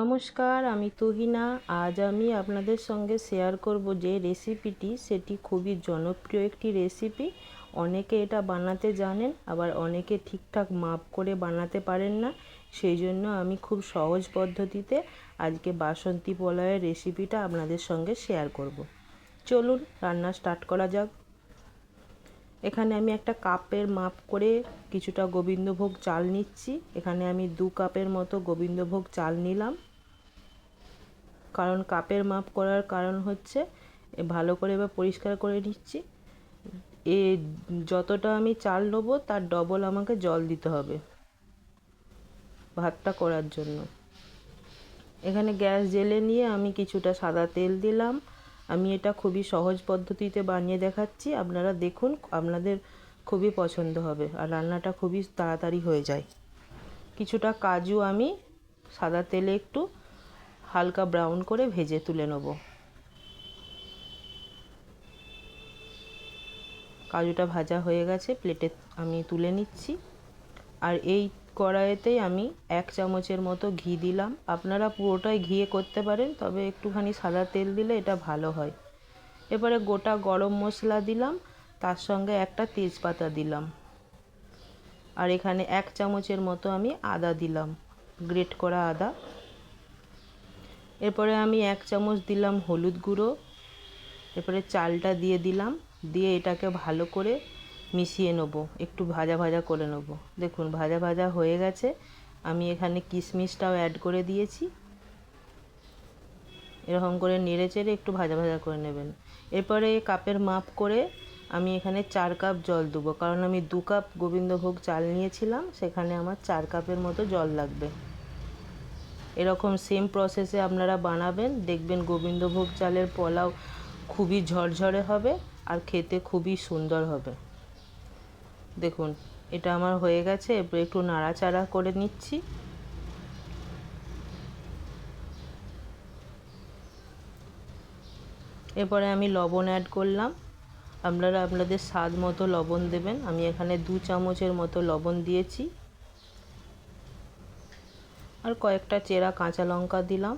নমস্কার, আমি তুহিনা। আজ আমি আপনাদের সঙ্গে শেয়ার করব যে রেসিপিটি সেটি খুবই জনপ্রিয় একটি রেসিপি অনেকে এটা বানাতে জানেন, আবার অনেকে ঠিকঠাক মাপ করে বানাতে পারেন না। সেই জন্য আমি খুব সহজ পদ্ধতিতে আজকে বাসন্তী পোলাওয়ের রেসিপিটা আপনাদের সঙ্গে শেয়ার করব। চলুন, রান্না স্টার্ট করা যাক। এখানে আমি একটা কাপের মাপ করে কিছুটা গোবিন্দভোগ চাল নিচ্ছি। এখানে আমি দু কাপের মতো গোবিন্দভোগ চাল নিলাম। কারণ কাপের মাপ করার কারণ হচ্ছে ভালো করে এবার পরিষ্কার করে নিচ্ছি। এ যতটা আমি চাল নেব তার ডবল আমাকে জল দিতে হবে ভাতটা করার জন্য। এখানে গ্যাস জেলে নিয়ে আমি কিছুটা সাদা তেল দিলাম। আমি এটা খুবই সহজ পদ্ধতিতে বানিয়ে দেখাচ্ছি। আপনারা দেখুন, আপনাদের খুবই পছন্দ হবে আর রান্নাটা খুবই তাড়াতাড়ি হয়ে যায়। কিছুটা কাজু আমি সাদা তেলে একটু হালকা ব্রাউন করে ভেজে তুলে নেব। কাজুটা ভাজা হয়ে গেছে, প্লেটে আমি তুলে নিচ্ছি। আর এই কড়াইতেই আমি এক চামচের মতো ঘি দিলাম। আপনারা পুরোটাই ঘিয়ে করতে পারেন, তবে একটুখানি সাদা তেল দিলে এটা ভালো হয়। এবারে গোটা গরম মশলা দিলাম, তার সঙ্গে একটা তেজপাতা দিলাম। আর এখানে এক চামচের মতো আমি আদা দিলাম, গ্রেট করা আদা। এরপরে আমি এক চামচ দিলাম হলুদ গুঁড়ো। এরপরে চালটা দিয়ে দিলাম, দিয়ে এটাকে ভালো করে মিশিয়ে নেব, একটু ভাজা ভাজা করে নেব। দেখুন, ভাজা ভাজা হয়ে গেছে। আমি এখানে কিশমিশটাও অ্যাড করে দিয়েছি। এরকম করে নেড়ে চেড়ে একটু ভাজা ভাজা করে নেবেন। এরপরে কাপের মাপ করে আমি এখানে চার কাপ জল দেবো, কারণ আমি দু কাপ গোবিন্দভোগ চাল নিয়েছিলাম, সেখানে আমার চার কাপের মতো জল লাগবে। এরকম সেম প্রসেসে আপনারা বানাবেন। দেখবেন গোবিন্দভোগ চালের পোলাও খুবই ঝরঝরে হবে আর খেতে খুবই সুন্দর হবে। দেখুন, এটা আমার হয়ে গেছে এরপর একটু নাড়াচাড়া করে নিচ্ছি। এরপরে আমি লবণ অ্যাড করলাম। আপনারা আপনাদের স্বাদ মতো লবণ দেবেন। আমি এখানে দু চামচের মতো লবণ দিয়েছি। আর কয়েকটা চেরা কাঁচা লঙ্কা দিলাম।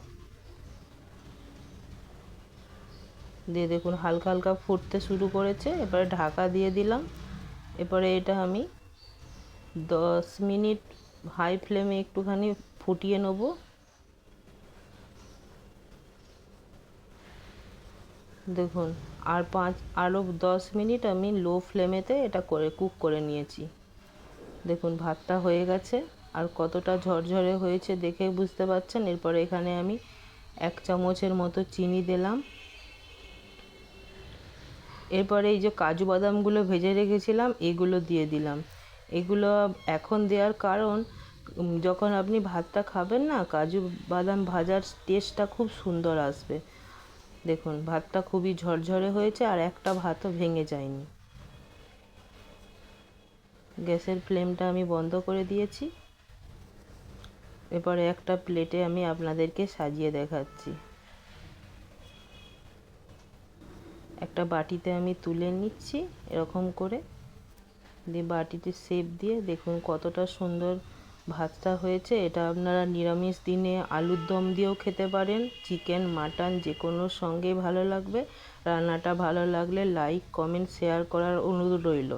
দিয়ে দেখুন, হালকা হালকা ফুটতে শুরু করেছে। এবারে ঢাকা দিয়ে দিলাম। এরপরে এটা আমি দশ মিনিট হাই ফ্লেমে একটুখানি ফুটিয়ে নেব। দেখুন, আর পাঁচ আরও দশ মিনিট আমি লো ফ্লেমেতে এটা করে কুক করে নিয়েছি। দেখুন, ভাতটা হয়ে গেছে। আর কতটা ঝরঝরে হয়েছে দেখে বুঝতে পারছেন? এরপরে এখানে আমি এক চামচের মতো চিনি দিলাম। এরপরে এই যে কাজু বাদামগুলো ভেজে রেখেছিলাম, এগুলো দিয়ে দিলাম। এগুলো এখন দেওয়ার কারণ যখন আপনি ভাতটা খাবেন না, কাজু বাদাম ভাজার টেস্টটা খুব সুন্দর আসবে। দেখুন, ভাতটা খুবই ঝরঝরে হয়েছে আর একটা ভাতও ভেঙে যায়নি। গ্যাসের ফ্লেমটা আমি বন্ধ করে দিয়েছি। এরপরে একটা প্লেটে আমি আপনাদেরকে সাজিয়ে দেখাচ্ছি। একটা বাটিতে আমি তুলে নিচ্ছি, এরকম করে। দিয়ে বাটিতে শেপ দিয়ে দেখুন কতটা সুন্দর ভাতটা হয়েছে। এটা আপনারা নিরামিষ দিনে আলুর দম দিয়েও খেতে পারেন চিকেন মাটন যে কোনো সঙ্গেই ভালো লাগবে। রান্নাটা ভালো লাগলে লাইক কমেন্ট শেয়ার করার অনুরোধ রইল।